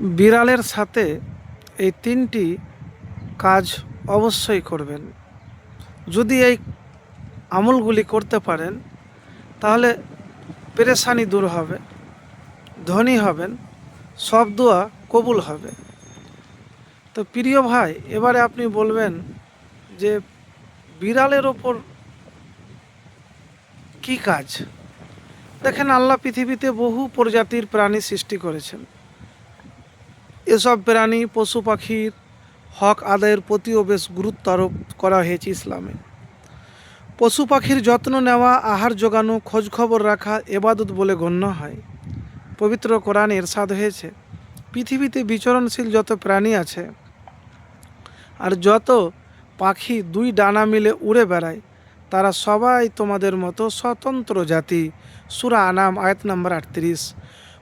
বিড়ালের সাথে এই তিনটি কাজ অবশ্যই করবেন। যদি এই আমলগুলি করতে পারেন, তাহলে পেরেশানি দূর হবে, ধনী হবেন, সব দোয়া কবুল হবে। তো প্রিয় ভাই, এবারে আপনি বলবেন যে বিড়ালের ওপর কি কাজ? দেখেন, আল্লাহ পৃথিবীতে বহু প্রজাতির প্রাণী সৃষ্টি করেছেন। এসব প্রাণী, পশু পাখির হক আদায়ের প্রতিও বেশ গুরুত্ব আরোপ করা হয়েছে ইসলামে। পশু পাখির যত্ন নেওয়া, আহার জোগানো খোঁজখবর রাখা এবাদত বলে গণ্য হয়। পবিত্র কোরআনে এরশাদ হয়েছে, পৃথিবীতে বিচরণশীল যত প্রাণী আছে আর যত পাখি দুই ডানা মিলে উড়ে বেড়ায়, তারা সবাই তোমাদের মতো স্বতন্ত্র জাতি। সুরা আনাম, আয়াত নম্বর আটত্রিশ।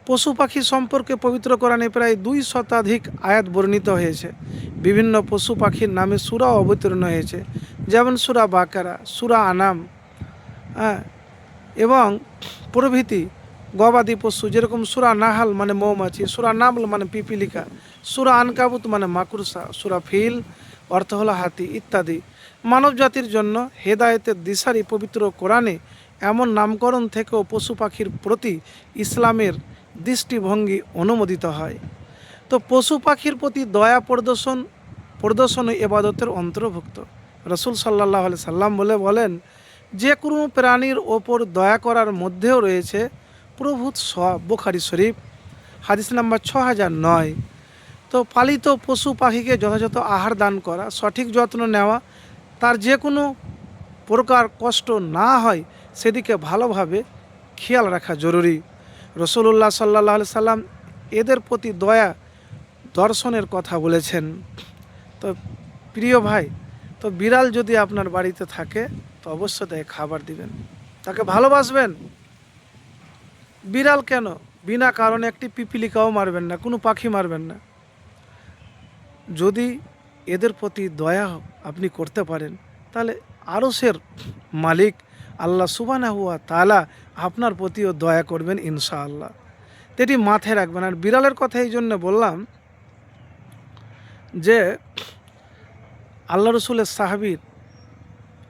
পশু পাখি সম্পর্কে পবিত্র কোরআনে প্রায় দুই শতাধিক আয়াত বর্ণিত হয়েছে। বিভিন্ন পশু পাখির নামে সুরা অবতীর্ণ হয়েছে, যেমন সুরা বাকারা, সুরা আনাম হ্যাঁ এবং প্রভৃতি গবাদি পশু, যেরকম সুরা নাহাল মানে মৌমাছি, সুরা নামল মানে পিপিলিকা, সুরা আনকাবুত মানে মাকুরসা সুরা ফিল, অর্থ হলো হাতি ইত্যাদি। মানব জাতির জন্য হেদায়েতের দিশারি পবিত্র কোরআনে এমন নামকরণ থেকেও পশু পাখির প্রতি ইসলামের দৃষ্টিভঙ্গি অনুমোদিত হয়। তো পশু পাখির প্রতি দয়া প্রদর্শন প্রদর্শন এবাদতের অন্তর্ভুক্ত। রসুল সাল্লাহ আলি সাল্লাম বলে বলেন, যে কোনো প্রাণীর ওপর দয়া করার মধ্যেও রয়েছে প্রভূত সব বুখারি শরীফ, হাদিস নাম্বার ছ হাজার নয়। তো পালিত পশু পাখিকে যথাযথ আহার দান করা, সঠিক যত্ন নেওয়া, তার যে কোনো প্রকার কষ্ট না হয়, সেদিকে ভালোভাবে খেয়াল রাখা জরুরি। রসুল্লাহ সাল্লাহ সাল্লাম এদের প্রতি দয়া দর্শনের কথা বলেছেন। তো প্রিয় ভাই, তো বিড়াল যদি আপনার বাড়িতে থাকে, তো অবশ্যই তাকে খাবার দিবেন। তাকে ভালোবাসবেন? বিড়াল কেন? বিনা কারণে একটি পিপিলিকাও মারবেন না, কোনো পাখি মারবেন না। যদি এদের প্রতি দয়া আপনি করতে পারেন, তাহলে আরসের মালিক আল্লাহ সুবানা হুয়া তালা আপনার প্রতিও দয়া করবেন ইনশাআল্লাহ। এটি মাথায় রাখবেন। আর বিড়ালের কথা এই জন্য বললাম যে, আল্লাহ রসুলের সাহাবির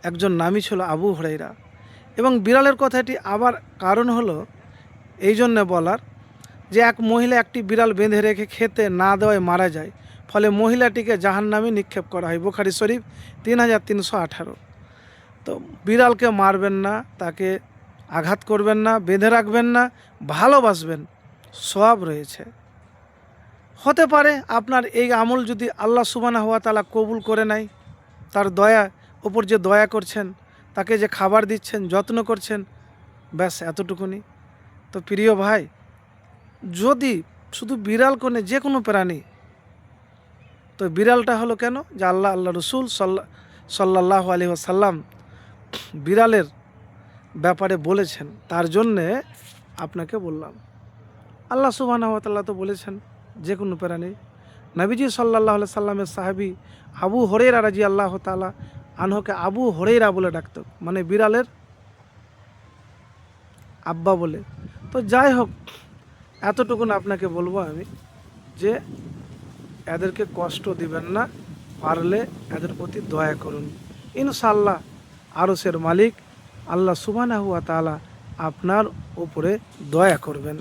একজন নামই ছিল আবু হরাইরা। এবং বিড়ালের কথাটি আবার কারণ হলো এই জন্যে বলার যে, এক মহিলা একটি বিড়াল বেঁধে রেখে খেতে না দেওয়ায় মারা যায়। ফলে মহিলাটিকে জাহান নামে নিক্ষেপ করা হয়। বুখারি শরীফ তিন হাজার তিনশো আঠারো। তো বিড়ালকে মারবেন না, তাকে আঘাত করবেন না, বেঁধে রাখবেন না, ভালোবাসবেন সব রয়েছে। হতে পারে আপনার এই আমল যদি আল্লাহ সুবানা হওয়া তালা কবুল করে নাই তার দয়া ওপর যে দয়া করছেন, তাকে যে খাবার দিচ্ছেন, যত্ন করছেন, ব্যাস এতটুকুনি। তো প্রিয় ভাই, যদি শুধু বিড়াল কোনে যে কোনো প্রাণী, তো বিড়ালটা হলো কেন? যে আল্লাহ আল্লাহ রসুল সাল্লা সাল্লাহ আলী সাল্লাম বিড়ালের ব্যাপারে বলেছেন, তার জন্যে আপনাকে বললাম। আল্লাহ সুবাহ তো বলেছেন, যে কোনো প্রাণী নবীজি সাল্লাহ সাল্লামের সাহাবি আবু হরেরা রাজি আল্লাহ তালা আনহকে আবু হরেরা বলে ডাকত মানে বিড়ালের আব্বা বলে। তো যাই হোক, এতটুকুন আপনাকে বলব আমি, যে এদেরকে কষ্ট দিবেন না, পারলে এদের প্রতি দয়া করুন। ইনশাল্লাহ আরসের মালিক আল্লাহ সুবানা হুয়া তালা আপনার ওপরে দয়া করবেন।